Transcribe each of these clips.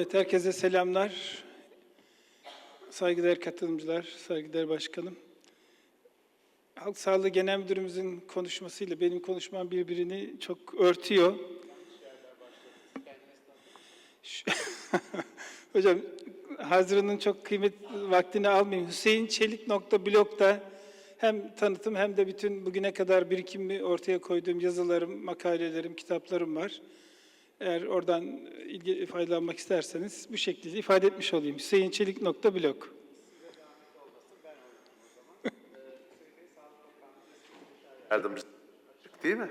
Evet, herkese selamlar. Saygıdeğer katılımcılar, saygıdeğer başkanım. Halk Sağlığı Genel Müdürümüzün konuşmasıyla benim konuşmam birbirini çok örtüyor. Hocam, Haziran'ın çok kıymet vaktini almayayım. Hüseyin Çelik nokta blogda hem tanıtım hem de bütün bugüne kadar birikimi ortaya koyduğum yazılarım, makalelerim, kitaplarım var. Eğer oradan ilgi faydalanmak isterseniz bu şekilde ifade etmiş olayım. Hüseyin Çelik nokta blog. yardımcısı değil mi?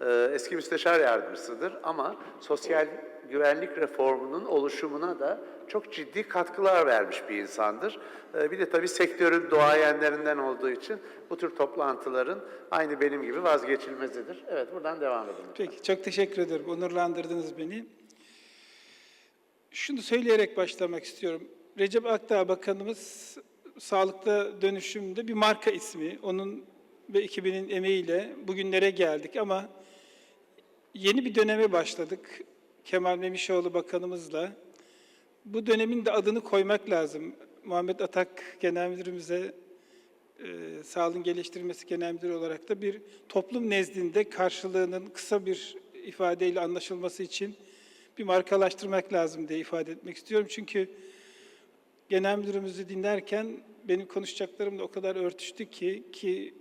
Ee, Eski müsteşar yardımcısıdır ama sosyal güvenlik reformunun oluşumuna da çok ciddi katkılar vermiş bir insandır. Ee, Bir de tabii sektörün doğayenlerinden olduğu için bu tür toplantıların aynı benim gibi vazgeçilmezidir. Evet, buradan devam edelim. Peki, çok teşekkür ederim. Onurlandırdınız beni. Şunu söyleyerek başlamak istiyorum. Recep Akdağ Bakanımız sağlıkta dönüşümde bir marka ismi. Onun ve ekibinin emeğiyle bugünlere geldik ama yeni bir döneme başladık. Kemal Memişoğlu Bakanımızla. Bu dönemin de adını koymak lazım. Muhammed Atak Genel Müdürümüze e, Sağlığın Geliştirilmesi Genel Müdürü olarak da bir toplum nezdinde karşılığının kısa bir ifadeyle anlaşılması için bir markalaştırmak lazım diye ifade etmek istiyorum. Çünkü Genel Müdürümüzü dinlerken benim konuşacaklarımla o kadar örtüştü ki ki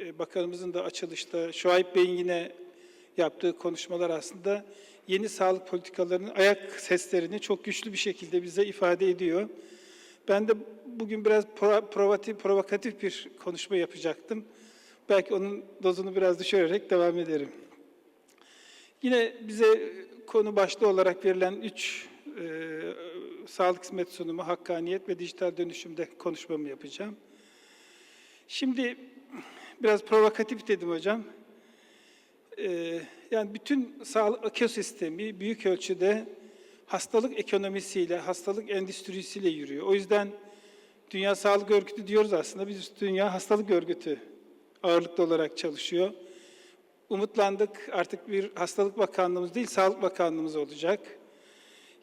e, bakanımızın da açılışta Şuayb Bey'in yine yaptığı konuşmalar aslında yeni sağlık politikalarının ayak seslerini çok güçlü bir şekilde bize ifade ediyor. Ben de bugün biraz pro- provokatif, provokatif bir konuşma yapacaktım. Belki onun dozunu biraz düşürerek devam ederim. Yine bize konu başta olarak verilen üç e, sağlık hizmet sunumu, hakkaniyet ve dijital dönüşümde konuşmamı yapacağım. Şimdi biraz provokatif dedim hocam. Ee, yani bütün sağlık ekosistemi büyük ölçüde hastalık ekonomisiyle, hastalık endüstrisiyle yürüyor. O yüzden Dünya Sağlık Örgütü diyoruz aslında. Biz Dünya Hastalık Örgütü ağırlıklı olarak çalışıyor. Umutlandık artık bir hastalık bakanlığımız değil, sağlık bakanlığımız olacak.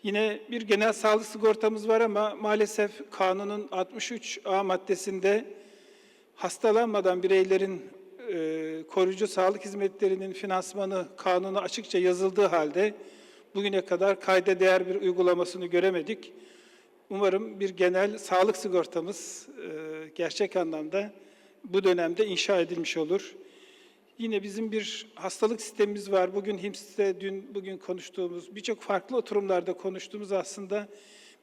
Yine bir genel sağlık sigortamız var ama maalesef kanunun 63A maddesinde hastalanmadan bireylerin e, koruyucu sağlık hizmetlerinin finansmanı kanunu açıkça yazıldığı halde bugüne kadar kayda değer bir uygulamasını göremedik. Umarım bir genel sağlık sigortamız e, gerçek anlamda bu dönemde inşa edilmiş olur. Yine bizim bir hastalık sistemimiz var. Bugün HIMS'te dün bugün konuştuğumuz, birçok farklı oturumlarda konuştuğumuz aslında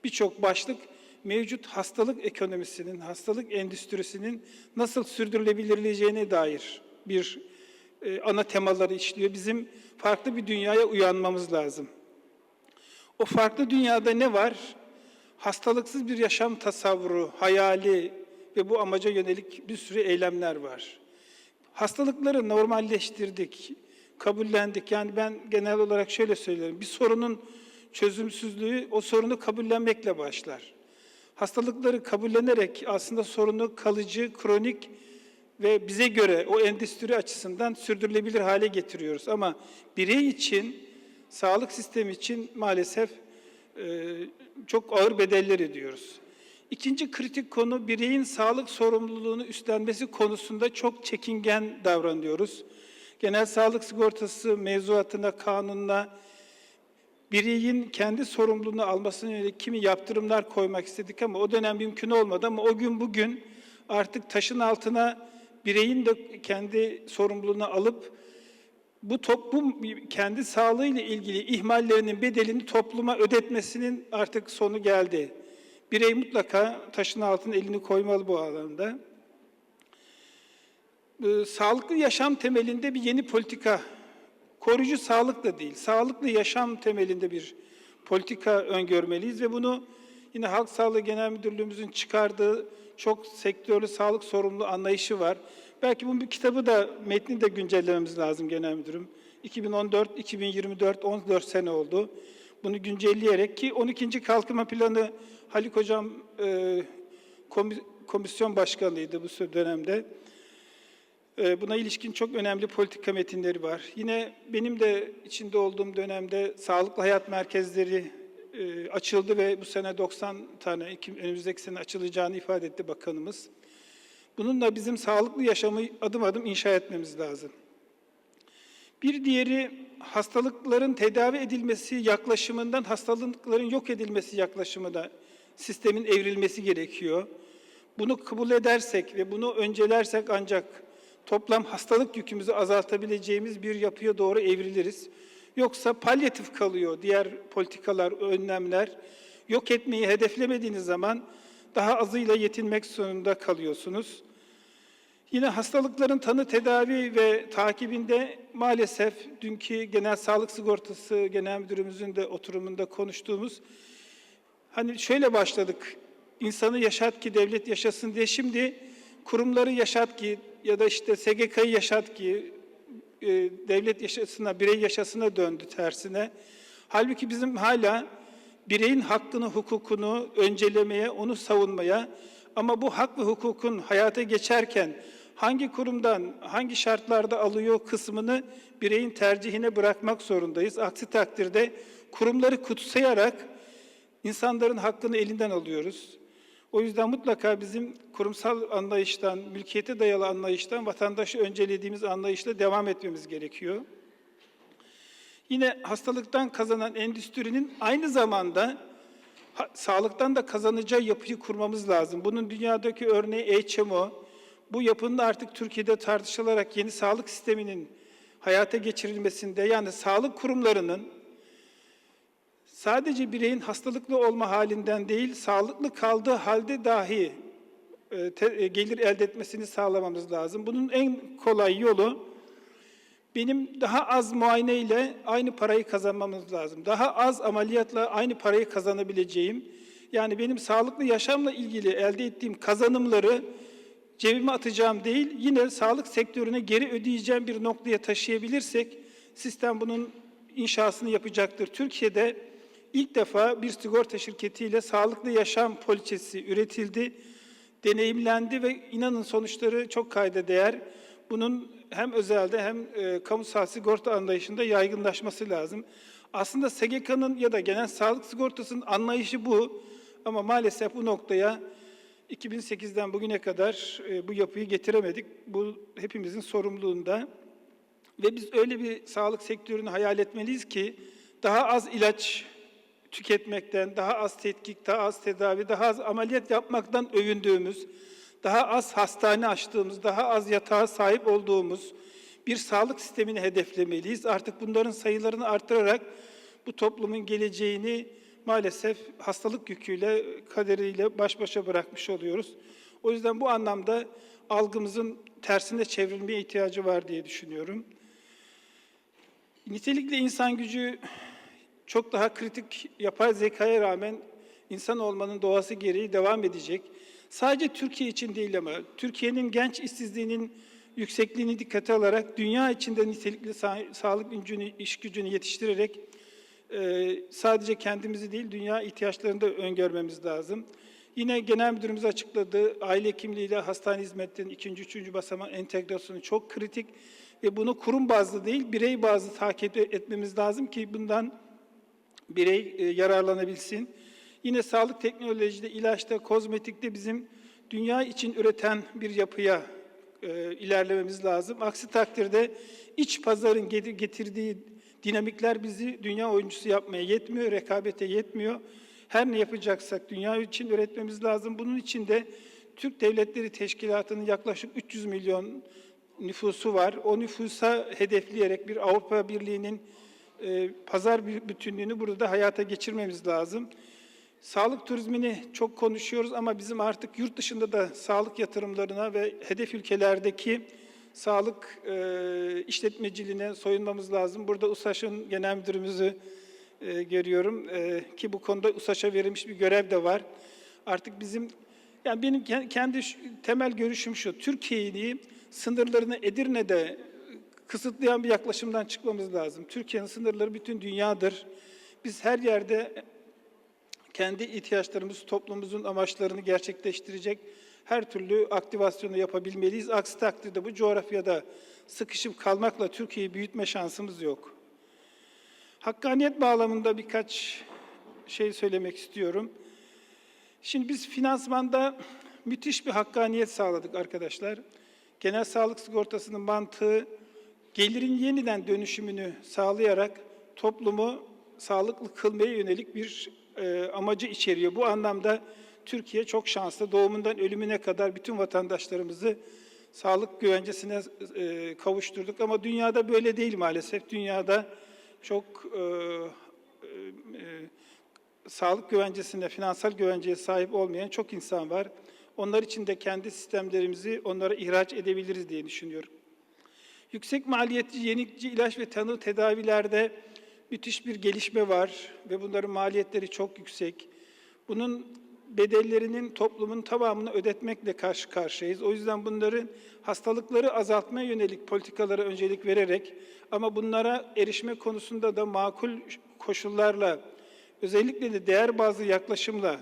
birçok başlık mevcut hastalık ekonomisinin, hastalık endüstrisinin nasıl sürdürülebilirliğine dair bir e, ana temaları işliyor. Bizim farklı bir dünyaya uyanmamız lazım. O farklı dünyada ne var? Hastalıksız bir yaşam tasavvuru, hayali ve bu amaca yönelik bir sürü eylemler var. Hastalıkları normalleştirdik, kabullendik. Yani ben genel olarak şöyle söylerim. Bir sorunun çözümsüzlüğü o sorunu kabullenmekle başlar. Hastalıkları kabullenerek aslında sorunu kalıcı, kronik ve bize göre o endüstri açısından sürdürülebilir hale getiriyoruz. Ama birey için, sağlık sistemi için maalesef e, çok ağır bedeller ödüyoruz. İkinci kritik konu bireyin sağlık sorumluluğunu üstlenmesi konusunda çok çekingen davranıyoruz. Genel sağlık sigortası mevzuatına, kanununa bireyin kendi sorumluluğunu almasına yönelik kimi yaptırımlar koymak istedik ama o dönem mümkün olmadı ama o gün bugün artık taşın altına bireyin de kendi sorumluluğunu alıp bu toplum kendi sağlığıyla ilgili ihmallerinin bedelini topluma ödetmesinin artık sonu geldi. Birey mutlaka taşın altına elini koymalı bu alanda. Sağlıklı yaşam temelinde bir yeni politika, koruyucu sağlık da değil, sağlıklı yaşam temelinde bir politika öngörmeliyiz ve bunu yine Halk Sağlığı Genel Müdürlüğümüzün çıkardığı çok sektörlü sağlık sorumlu anlayışı var. Belki bunun bir kitabı da, metni de güncellememiz lazım Genel Müdürüm. 2014, 2024, 14 sene oldu. Bunu güncelleyerek ki 12. Kalkınma Planı Haluk Hocam e, komi- komisyon başkanıydı bu dönemde. E, Buna ilişkin çok önemli politika metinleri var. Yine benim de içinde olduğum dönemde sağlıklı hayat merkezleri e, açıldı ve bu sene 90 tane, önümüzdeki sene açılacağını ifade etti bakanımız. Bununla bizim sağlıklı yaşamı adım adım inşa etmemiz lazım. Bir diğeri hastalıkların tedavi edilmesi yaklaşımından hastalıkların yok edilmesi yaklaşımına sistemin evrilmesi gerekiyor. Bunu kabul edersek ve bunu öncelersek ancak toplam hastalık yükümüzü azaltabileceğimiz bir yapıya doğru evriliriz. Yoksa palyatif kalıyor diğer politikalar, önlemler. Yok etmeyi hedeflemediğiniz zaman daha azıyla yetinmek zorunda kalıyorsunuz. Yine hastalıkların tanı, tedavi ve takibinde maalesef dünkü Genel Sağlık Sigortası Genel Müdürümüzün de oturumunda konuştuğumuz hani şöyle başladık. İnsanı yaşat ki devlet yaşasın diye şimdi kurumları yaşat ki ya da işte SGK'yı yaşat ki e, devlet yaşasına, birey yaşasına döndü tersine. Halbuki bizim hala bireyin hakkını, hukukunu öncelemeye, onu savunmaya ama bu hak ve hukukun hayata geçerken hangi kurumdan, hangi şartlarda alıyor kısmını bireyin tercihine bırakmak zorundayız. Aksi takdirde kurumları kutsayarak insanların hakkını elinden alıyoruz. O yüzden mutlaka bizim kurumsal anlayıştan, mülkiyete dayalı anlayıştan, vatandaşı öncelediğimiz anlayışla devam etmemiz gerekiyor. Yine hastalıktan kazanan endüstrinin aynı zamanda sağlıktan da kazanacağı yapıyı kurmamız lazım. Bunun dünyadaki örneği HMO. Bu yapının artık Türkiye'de tartışılarak yeni sağlık sisteminin hayata geçirilmesinde yani sağlık kurumlarının sadece bireyin hastalıklı olma halinden değil, sağlıklı kaldığı halde dahi e, e, gelir elde etmesini sağlamamız lazım. Bunun en kolay yolu benim daha az muayene ile aynı parayı kazanmamız lazım. Daha az ameliyatla aynı parayı kazanabileceğim. Yani benim sağlıklı yaşamla ilgili elde ettiğim kazanımları cebime atacağım değil, yine sağlık sektörüne geri ödeyeceğim bir noktaya taşıyabilirsek sistem bunun inşasını yapacaktır. Türkiye'de ilk defa bir sigorta şirketiyle sağlıklı yaşam poliçesi üretildi, deneyimlendi ve inanın sonuçları çok kayda değer. Bunun hem özelde hem e, kamusal sigorta anlayışında yaygınlaşması lazım. Aslında SGK'nın ya da genel sağlık sigortasının anlayışı bu ama maalesef bu noktaya 2008'den bugüne kadar e, bu yapıyı getiremedik. Bu hepimizin sorumluluğunda. Ve biz öyle bir sağlık sektörünü hayal etmeliyiz ki daha az ilaç tüketmekten, daha az tetkik, daha az tedavi, daha az ameliyat yapmaktan övündüğümüz, daha az hastane açtığımız, daha az yatağa sahip olduğumuz bir sağlık sistemini hedeflemeliyiz. Artık bunların sayılarını artırarak bu toplumun geleceğini maalesef hastalık yüküyle, kaderiyle baş başa bırakmış oluyoruz. O yüzden bu anlamda algımızın tersine çevrilmeye ihtiyacı var diye düşünüyorum. Nitelikli insan gücü çok daha kritik yapay zekaya rağmen insan olmanın doğası gereği devam edecek. Sadece Türkiye için değil ama Türkiye'nin genç işsizliğinin yüksekliğini dikkate alarak dünya içinde nitelikli sa- sağlık gücünü, iş gücünü yetiştirerek e, sadece kendimizi değil dünya ihtiyaçlarını da öngörmemiz lazım. Yine genel müdürümüz açıkladı. Aile hekimliğiyle hastane hizmetlerinin ikinci, üçüncü basamağı entegrasyonu çok kritik ve bunu kurum bazlı değil birey bazlı takip etmemiz lazım ki bundan birey e, yararlanabilsin. Yine sağlık teknolojide, ilaçta, kozmetikte bizim dünya için üreten bir yapıya e, ilerlememiz lazım. Aksi takdirde iç pazarın geti- getirdiği dinamikler bizi dünya oyuncusu yapmaya yetmiyor, rekabete yetmiyor. Her ne yapacaksak dünya için üretmemiz lazım. Bunun için de Türk Devletleri Teşkilatı'nın yaklaşık 300 milyon nüfusu var. O nüfusa hedefleyerek bir Avrupa Birliği'nin e, pazar bü- bütünlüğünü burada hayata geçirmemiz lazım. Sağlık turizmini çok konuşuyoruz ama bizim artık yurt dışında da sağlık yatırımlarına ve hedef ülkelerdeki sağlık e, işletmeciliğine soyunmamız lazım. Burada USAŞ'ın genel müdürümüzü e, görüyorum e, ki bu konuda USAŞ'a verilmiş bir görev de var. Artık bizim yani benim ke- kendi temel görüşüm şu. Türkiye'yi sınırlarını Edirne'de kısıtlayan bir yaklaşımdan çıkmamız lazım. Türkiye'nin sınırları bütün dünyadır. Biz her yerde kendi ihtiyaçlarımız, toplumumuzun amaçlarını gerçekleştirecek her türlü aktivasyonu yapabilmeliyiz. Aksi takdirde bu coğrafyada sıkışıp kalmakla Türkiye'yi büyütme şansımız yok. Hakkaniyet bağlamında birkaç şey söylemek istiyorum. Şimdi biz finansmanda müthiş bir hakkaniyet sağladık arkadaşlar. Genel sağlık sigortasının mantığı gelirin yeniden dönüşümünü sağlayarak toplumu sağlıklı kılmaya yönelik bir e, amacı içeriyor. Bu anlamda Türkiye çok şanslı. Doğumundan ölümüne kadar bütün vatandaşlarımızı sağlık güvencesine e, kavuşturduk. Ama dünyada böyle değil maalesef. Dünyada çok e, e, sağlık güvencesine, finansal güvenceye sahip olmayan çok insan var. Onlar için de kendi sistemlerimizi onlara ihraç edebiliriz diye düşünüyorum. Yüksek maliyetli yenilikçi ilaç ve tanı tedavilerde müthiş bir gelişme var ve bunların maliyetleri çok yüksek. Bunun bedellerinin toplumun tamamını ödetmekle karşı karşıyayız. O yüzden bunların hastalıkları azaltmaya yönelik politikalara öncelik vererek ama bunlara erişme konusunda da makul koşullarla özellikle de değer bazlı yaklaşımla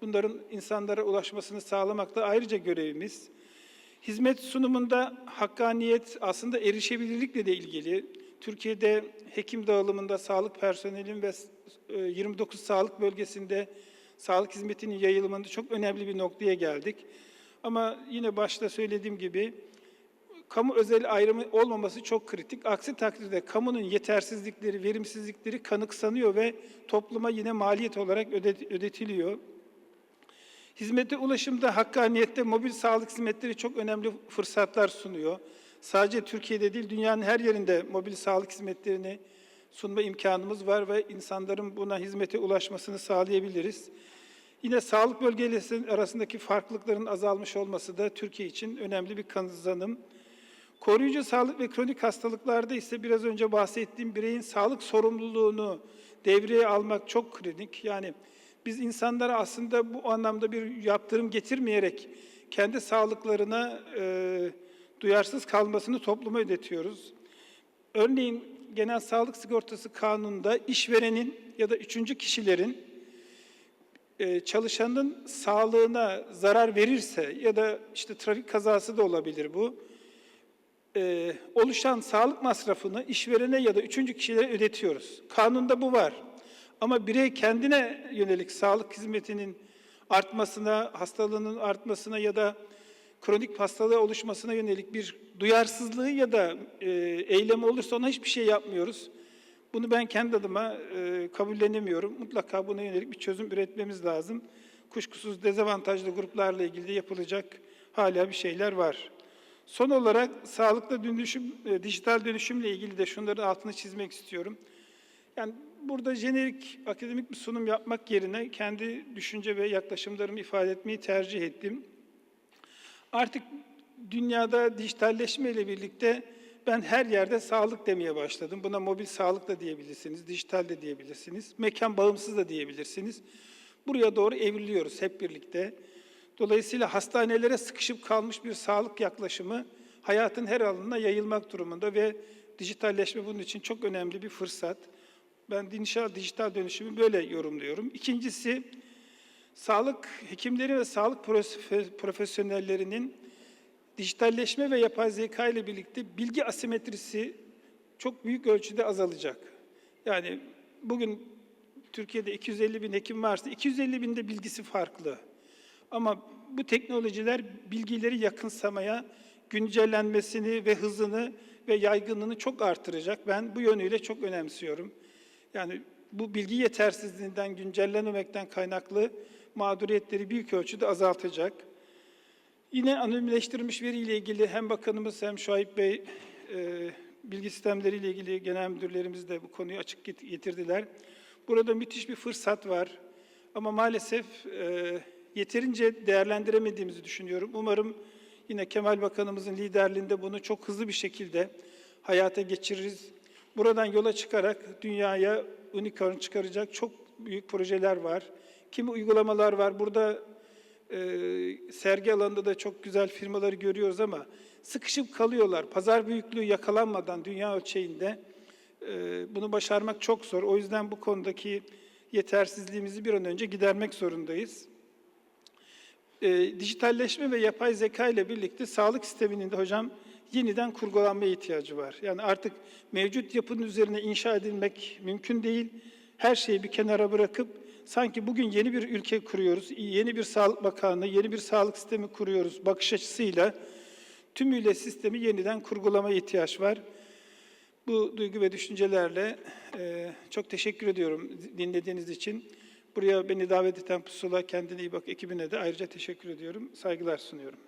bunların insanlara ulaşmasını sağlamak da ayrıca görevimiz. Hizmet sunumunda hakkaniyet aslında erişebilirlikle de ilgili. Türkiye'de hekim dağılımında sağlık personelin ve e, 29 sağlık bölgesinde sağlık hizmetinin yayılımında çok önemli bir noktaya geldik. Ama yine başta söylediğim gibi kamu özel ayrımı olmaması çok kritik. Aksi takdirde kamunun yetersizlikleri, verimsizlikleri kanıksanıyor ve topluma yine maliyet olarak ödet- ödetiliyor. Hizmete ulaşımda hakkaniyette mobil sağlık hizmetleri çok önemli fırsatlar sunuyor. Sadece Türkiye'de değil, dünyanın her yerinde mobil sağlık hizmetlerini sunma imkanımız var ve insanların buna hizmete ulaşmasını sağlayabiliriz. Yine sağlık bölgeleri arasındaki farklılıkların azalmış olması da Türkiye için önemli bir kazanım. Koruyucu sağlık ve kronik hastalıklarda ise biraz önce bahsettiğim bireyin sağlık sorumluluğunu devreye almak çok kritik. Yani biz insanlara aslında bu anlamda bir yaptırım getirmeyerek kendi sağlıklarına e, duyarsız kalmasını topluma ödetiyoruz. Örneğin Genel Sağlık Sigortası Kanunu'nda işverenin ya da üçüncü kişilerin e, çalışanın sağlığına zarar verirse ya da işte trafik kazası da olabilir bu. e, oluşan sağlık masrafını işverene ya da üçüncü kişilere ödetiyoruz. Kanunda bu var. Ama birey kendine yönelik sağlık hizmetinin artmasına, hastalığının artmasına ya da kronik hastalığı oluşmasına yönelik bir duyarsızlığı ya da e, eylemi olursa ona hiçbir şey yapmıyoruz. Bunu ben kendi adıma e, kabullenemiyorum. Mutlaka buna yönelik bir çözüm üretmemiz lazım. Kuşkusuz dezavantajlı gruplarla ilgili de yapılacak hala bir şeyler var. Son olarak sağlıklı dönüşüm, e, dijital dönüşümle ilgili de şunların altını çizmek istiyorum. Yani burada jenerik akademik bir sunum yapmak yerine kendi düşünce ve yaklaşımlarımı ifade etmeyi tercih ettim. Artık dünyada dijitalleşme ile birlikte ben her yerde sağlık demeye başladım. Buna mobil sağlık da diyebilirsiniz, dijital de diyebilirsiniz, mekan bağımsız da diyebilirsiniz. Buraya doğru evriliyoruz hep birlikte. Dolayısıyla hastanelere sıkışıp kalmış bir sağlık yaklaşımı hayatın her alanına yayılmak durumunda ve dijitalleşme bunun için çok önemli bir fırsat. Ben dijital, dijital dönüşümü böyle yorumluyorum. İkincisi, sağlık hekimleri ve sağlık profe- profesyonellerinin dijitalleşme ve yapay zeka ile birlikte bilgi asimetrisi çok büyük ölçüde azalacak. Yani bugün Türkiye'de 250 bin hekim varsa 250 binde bilgisi farklı. Ama bu teknolojiler bilgileri yakınsamaya, güncellenmesini ve hızını ve yaygınlığını çok artıracak. Ben bu yönüyle çok önemsiyorum. Yani bu bilgi yetersizliğinden, güncellenememekten kaynaklı mağduriyetleri büyük ölçüde azaltacak. Yine anonimleştirilmiş veriyle ilgili hem bakanımız hem Şahip Bey e, bilgi sistemleriyle ilgili genel müdürlerimiz de bu konuyu açık get- getirdiler. Burada müthiş bir fırsat var. Ama maalesef e, yeterince değerlendiremediğimizi düşünüyorum. Umarım yine Kemal Bakanımızın liderliğinde bunu çok hızlı bir şekilde hayata geçiririz. Buradan yola çıkarak dünyaya unicorn çıkaracak çok büyük projeler var. Kimi uygulamalar var. Burada e, sergi alanında da çok güzel firmaları görüyoruz ama sıkışıp kalıyorlar. Pazar büyüklüğü yakalanmadan dünya ölçeğinde e, bunu başarmak çok zor. O yüzden bu konudaki yetersizliğimizi bir an önce gidermek zorundayız. E, dijitalleşme ve yapay zeka ile birlikte sağlık sisteminin de hocam yeniden kurgulanmaya ihtiyacı var. Yani artık mevcut yapının üzerine inşa edilmek mümkün değil. Her şeyi bir kenara bırakıp sanki bugün yeni bir ülke kuruyoruz, yeni bir Sağlık Bakanlığı, yeni bir sağlık sistemi kuruyoruz bakış açısıyla tümüyle sistemi yeniden kurgulamaya ihtiyaç var. Bu duygu ve düşüncelerle e, çok teşekkür ediyorum dinlediğiniz için. Buraya beni davet eden Pusula, kendine iyi bak ekibine de ayrıca teşekkür ediyorum. Saygılar sunuyorum.